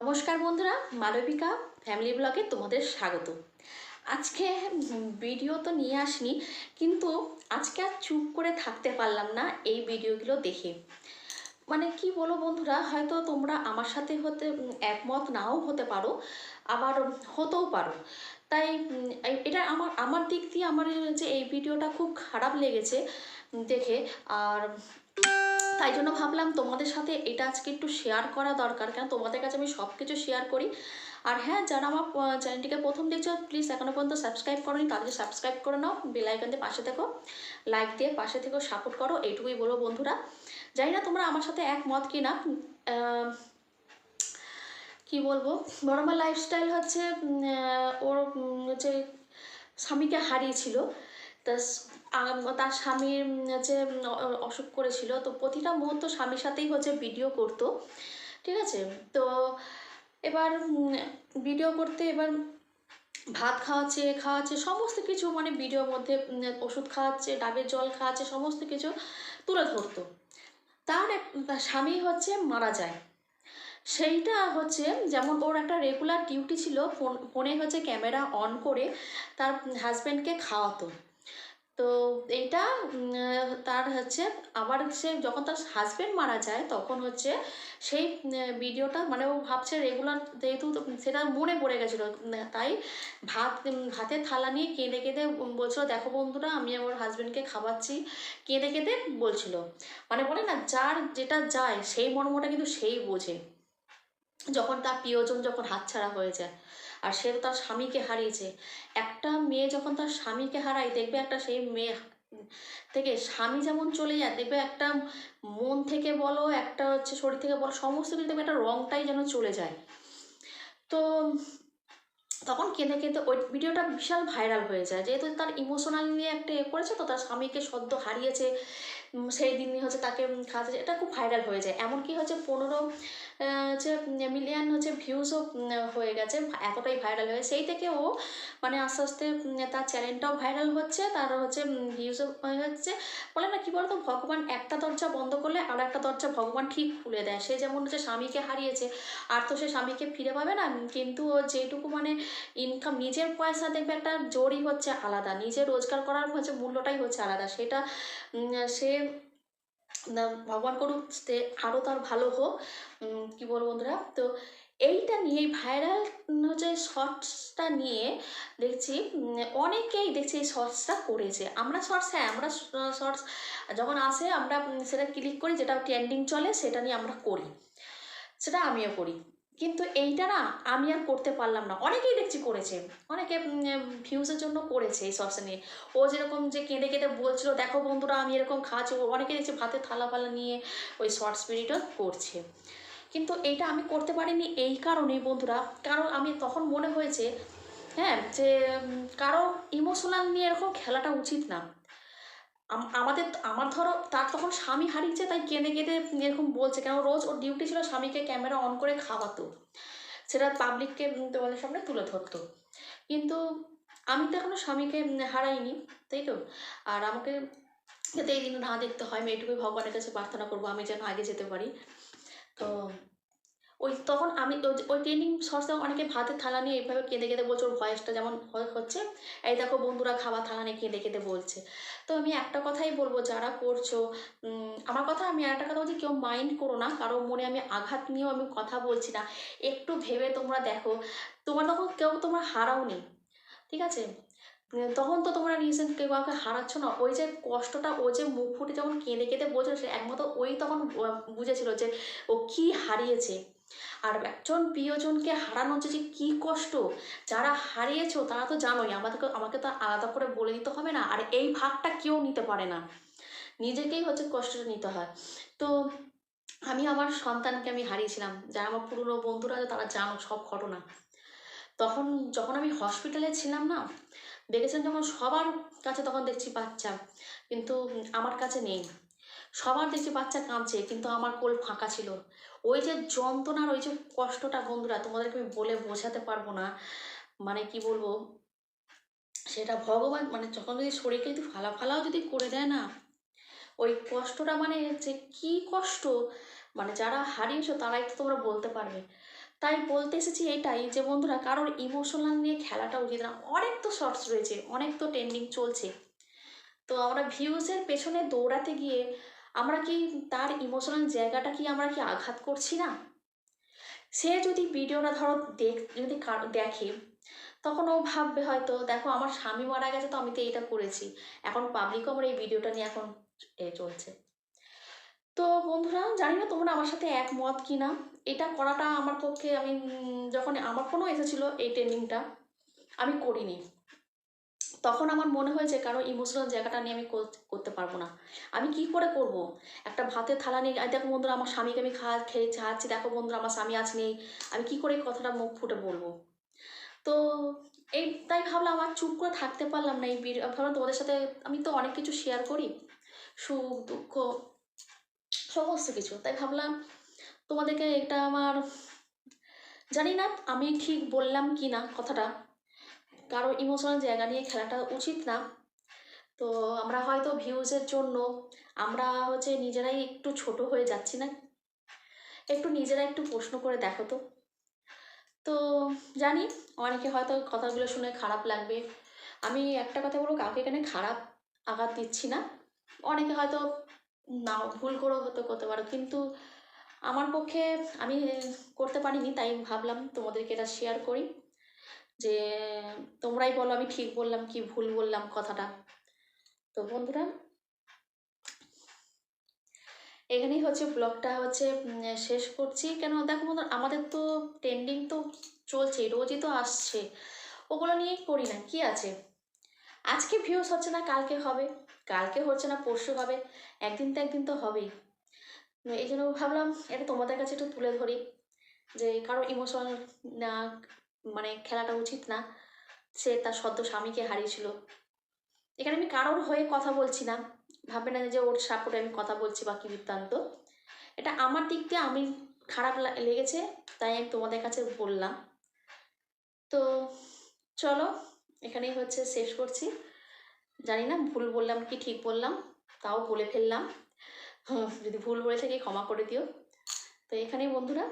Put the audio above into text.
নমস্কার বন্ধুরা, মালবিকা ফ্যামিলি ব্লগে তোমাদের স্বাগত। আজকে ভিডিও তো নিয়ে আসনি, কিন্তু আজকে আর চুপ করে থাকতে পারলাম না এই ভিডিওগুলো দেখে। মানে কি বলো বন্ধুরা, হয়তো তোমরা আমার সাথে হতে একমত নাও হতে পারো, আবার হতেও পারো। তাই এটা আমার আমার দিক দিয়ে আমার যে এই ভিডিওটা খুব খারাপ লেগেছে দেখে, আর তাই জন্য ভাবলাম তোমাদের সাথে এটা আজকে একটু শেয়ার করা দরকার। কেন? তোমাদের কাছে আমি সব কিছু শেয়ার করি। আর হ্যাঁ যারা আমার চ্যানেলটিকে প্রথম দেখছ প্লিজ এখনও পর্যন্ত সাবস্ক্রাইব করোনি তাদেরকে সাবস্ক্রাইব করে নাও বেল আইকন দিয়ে পাশে থেকো লাইক দিয়ে পাশে থেকেও সাপোর্ট করো, এইটুকুই বলো বন্ধুরা। জানি না তোমরা আমার সাথে একমত কি না কি বলব? নর্মাল লাইফস্টাইল হচ্ছে ওর হচ্ছে স্বামীকে হারিয়েছিল, তা তার স্বামীর অ- অসুখ করেছিল, তো প্রতিটা মুহূর্ত স্বামীর সাথেই হচ্ছে ভিডিও করতো, ঠিক আছে? তো এবার ভিডিও করতে এবার ভাত খাওয়াচ্ছে খাওয়াচ্ছে, সমস্ত কিছু মানে ভিডিওর মধ্যে ওষুধ খাওয়াচ্ছে, ডাবের জল খাওয়াচ্ছে, সমস্ত কিছু তুলে ধরতো। তার এক, তার স্বামী হচ্ছে মারা যায়। সেইটা হচ্ছে যেমন ওর একটা রেগুলার ডিউটি ছিল, ফোন, ফোনে হচ্ছে ক্যামেরা অন করে তার হাজব্যান্ডকে খাওয়াতো। তো এইটা তার হচ্ছে, আবার সে যখন তার হাজব্যান্ড মারা যায়, তখন হচ্ছে সেই ভিডিওটা মানে ও ভাবছে রেগুলার যেহেতু সেটা মনে পড়ে গেছিল তাই ভাত ভাতের থালা নিয়ে কেঁদে কেঁদে বলছিল, দেখো বন্ধুরা, আমি আমার হাজব্যান্ডকে খাওয়াচ্ছি। কেঁদে কেঁদে বলছিল। মানে বলে না, যার যেটা যায়, সেই মর্মটা কিন্তু সেই বোঝে। যখন তার প্রিয়জন যখন হাতছাড়া হয়ে যায়। আর সে তার স্বামীকে হারিয়েছে। একটা মেয়ে যখন তার স্বামীকে হারায়, দেখবে একটা সেই মেয়ে থেকে স্বামী যেমন চলে যায়, দেখবে একটা মন থেকে বলো, একটা হচ্ছে শরীর থেকে বলো, সমস্ত কিছু দেখবে একটা রংটাই যেন চলে যায়। তো তখন কেঁদে কেঁদে ওই ভিডিওটা বিশাল ভাইরাল হয়ে যায়। যেহেতু তার ইমোশনাল নিয়ে একটা এ করেছে, তো তার স্বামীকে সদ্য হারিয়েছে সেই দিনই হচ্ছে তাকে খাওয়াতে এটা খুব ভাইরাল হয়ে যায়। এমনকি হচ্ছে পনেরো হচ্ছে মিলিয়ন হচ্ছে ভিউজও হয়ে গেছে এতটাই ভাইরাল হয়ে সেই থেকে ও মানে আস্তে আস্তে তার চ্যানেলটাও ভাইরাল হচ্ছে তার হচ্ছে ভিউজও হচ্ছে বলে না, কী বলতো, ভগবান একটা দরজা বন্ধ করলে আর একটা দরজা ভগবান ঠিক খুলে দেয়। সে যেমন হচ্ছে স্বামীকে হারিয়েছে, আর তো সে স্বামীকে ফিরে পাবে না, কিন্তু ও যেটুকু মানে ইনকাম নিজের পয়সা দেখবে একটা জোরই হচ্ছে আলাদা। নিজে রোজগার করার হচ্ছে, মূল্যটাই হচ্ছে আলাদা। সেটা সে ভগবান করুক, সে আরও তার ভালো হোক কী বলব বন্ধুরা? তো এইটা নিয়ে ভাইরাল হচ্ছে শর্টসটা নিয়ে দেখছি অনেকেই দেখছি এই শর্টসটা করেছে। আমরা শর্টস হ্যাঁ আমরা শর্টস, যখন আসে আমরা সেটা ক্লিক করি, যেটা ট্রেন্ডিং চলে, সেটা নিয়ে আমরা করি। সেটা আমিও করি। কিন্তু এইটা না আমি আর করতে পারলাম না। অনেকেই দেখছি করেছে। অনেকে ভিউজের জন্য করেছে এই শর্টস নিয়ে। ও যেরকম যে কেঁদে কেঁদে বলছিল, দেখো বন্ধুরা, আমি এরকম খাচ্ছি অনেকে দেখছি ভাতের থালা ফালা নিয়ে ওই শর্টস ভিডিওটা করছে। কিন্তু এইটা আমি করতে পারিনি এই কারণেই বন্ধুরা। কারণ আমি তখন মনে হয়েছে হ্যাঁ যে কারও ইমোশনাল নিয়ে এরকম খেলাটা উচিত না। আমাদের আমার ধরো, তার তখন স্বামী হারিয়েছে, তাই কেঁদে কেঁদে এরকম বলছে, কেন রোজ ওর ডিউটি ছিল স্বামীকে ক্যামেরা অন করে খাওয়াতো। সেটা পাবলিককে তোমাদের সামনে তুলে ধরতো। কিন্তু আমি তো এখনও স্বামীকে হারাইনি, তাই তো? আর আমাকে যাতে এই দিন না দেখতে হয় আমি ভগবানের কাছে প্রার্থনা করব, আমি যেন আগে যেতে পারি। তো ওই তখন আমি ওই- ট্রেনিং সরসে অনেকে ভাতের থালা নিয়ে এইভাবে কেঁদে কেঁদে বলছে, ওর ভয়েসটা যেমন হচ্ছে। এই দেখো বন্ধুরা খাবার থালা নিয়ে কেঁদে কেঁদে বলছে। তো আমি একটা কথাই বলব, যারা করছ আমার কথা আমি আর একটা কথা বলছি, কেউ মাইন্ড করো না, কারও মনে আমি আঘাত নিয়েও আমি কথা বলছি না। একটু ভেবে তোমরা দেখো, তোমার তখন কেউ তোমরা হারাওনি ঠিক আছে? তখন তো তোমরা রিসেন্ট কেউ কাউকে হারাচ্ছ না। ওই যে কষ্টটা, ও যে মুখ ফুটে যখন কেঁদে কেঁদে বলছিল, সে একমতো ওই তখন বুঝেছিল যে ও কি হারিয়েছে। আর একজন প্রিয়জনকে হারানো যে যে কী কষ্ট? যারা হারিয়েছো তারা তো জানোই, আমাদেরকে, আমাকে তো আলাদা করে বলে দিতে হবে না, আর এই ভাগটা কেউ নিতে পারে না। নিজেকেই হচ্ছে কষ্টটা নিতে হয়। তো আমি আমার সন্তানকে আমি হারিয়েছিলাম, যারা আমার পুরনো বন্ধুরা আছে তারা জানো সব ঘটনা। তখন যখন আমি হসপিটালে ছিলাম না, দেখেছেন যখন সবার কাছে তখন দেখছি বাচ্চা, কিন্তু আমার কাছে নেই। সবার দেখছি বাচ্চা কাঁদছে, কিন্তু আমার কোল ফাঁকা ছিল। ওই যে যন্ত্রণার ওই যে কষ্টটা, বন্ধুরা, তোমাদেরকে আমি বলে বোঝাতে পারব না। মানে কি বলব? সেটা ভগবান মানে যখন যদি শরীরকে যদি ফালা ফালাও যদি করে দেয় না, ওই কষ্টটা মানে যে কি কষ্ট? মানে যারা হারিয়েছো তারাই তো তোমরা বলতে পারবে। তাই বলতে এসেছি এটাই যে, বন্ধুরা, কারোর ইমোশনাল নিয়ে খেলাটা উচিত না অনেক তো শর্টস রয়েছে, অনেক তো ট্রেন্ডিং চলছে। তো আমরা ভিউজের পেছনে দৌড়াতে গিয়ে আমরা কি তার ইমোশনাল জায়গাটা কি আমরা কি আঘাত করছি না? সে যদি ভিডিওটা ধরো দেখ, যদি দেখে, তখন ও ভাববে হয়তো, দেখো, আমার স্বামী মারা গেছে, তো আমি তো এইটা করেছি। এখন পাবলিকও আমার এই ভিডিওটা নিয়ে এখন এ চলছে। তো বন্ধুরা, জানি না তোমরা আমার সাথে একমত কি না এটা করাটা আমার পক্ষে, আমি যখন আমার ফোনও এসেছিল এই ট্রেনিংটা আমি করিনি। তখন আমার মনে হয়েছে কারও ইমোশনাল জায়গাটা নিয়ে আমি কর- করতে পারব না। আমি কি করে করব? একটা ভাতের থালা নিয়ে দেখো বন্ধুরা, আমার স্বামীকে আমি খাওয়া খেয়ে খাওয়াচ্ছি দেখো বন্ধুরা, আমার স্বামী আজ নেই। আমি কি করে কথাটা মুখ ফুটে বলব? তো এই, তাই ভাবলাম আমার চুপ করে থাকতে পারলাম না এই ভাবলাম তোমাদের সাথে আমি তো অনেক কিছু শেয়ার করি। সুখ, দুঃখ, সমস্ত কিছু। তাই ভাবলাম তোমাদেরকে এটা আমার, জানি না আমি ঠিক বললাম কি না কথাটা। কারও ইমোশনাল জায়গা নিয়ে খেলাটা উচিত না। তো আমরা হয়তো ভিউজের জন্য আমরা হচ্ছে নিজেরাই একটু ছোট হয়ে যাচ্ছি না। একটু নিজেরা একটু প্রশ্ন করে দেখো তো। তো জানি অনেকে হয়তো কথাগুলো শুনে খারাপ লাগবে। আমি একটা কথা বলব, কাউকে এখানে খারাপ আঘাত দিচ্ছি না। অনেকে হয়তো না, ভুল করেও হতে করতে পারো। কিন্তু আমার পক্ষে আমি করতে পারিনি, তাই ভাবলাম তোমাদেরকে এটা শেয়ার করি। যে তোমরাই বলো আমি ঠিক বললাম কি ভুল বললাম কথাটা। তো বন্ধুরা, এখানেই হচ্ছে ব্লগটা হচ্ছে শেষ করছি। কেন দেখো বন্ধুরা, আমাদের তো ট্রেন্ডিং তো চলছে, রোজই তো আসছে। ওগুলো নিয়েই করি না, কি আছে? আজকে ভিউজ হচ্ছে না, কালকে হবে। কালকে হচ্ছে না, পরশু হবে। একদিন তো একদিন তো হবেই। এই জন্য ভাবলাম এটা তোমাদের কাছে একটু তুলে ধরি। যে কারও ইমোশনাল মানে খেলাটা উচিত না। সে তার সদ্য স্বামীকে হারিয়েছিল। এখানে আমি কারোর হয়ে কথা বলছি না। ভাববে না যে ওর সাপোর্টে আমি কথা বলছি বা কি বৃত্তান্ত। এটা আমার দিক দিয়ে আমি খারাপ লেগেছে, তাই আমি তোমাদের কাছে বললাম। তো চলো, এখানেই হচ্ছে শেষ করছি। জানি না, ভুল বললাম কি ঠিক বললাম, তাও বলে ফেললাম। যদি ভুল বলে থাকি ক্ষমা করে দিও। তো এখানেই বন্ধুরা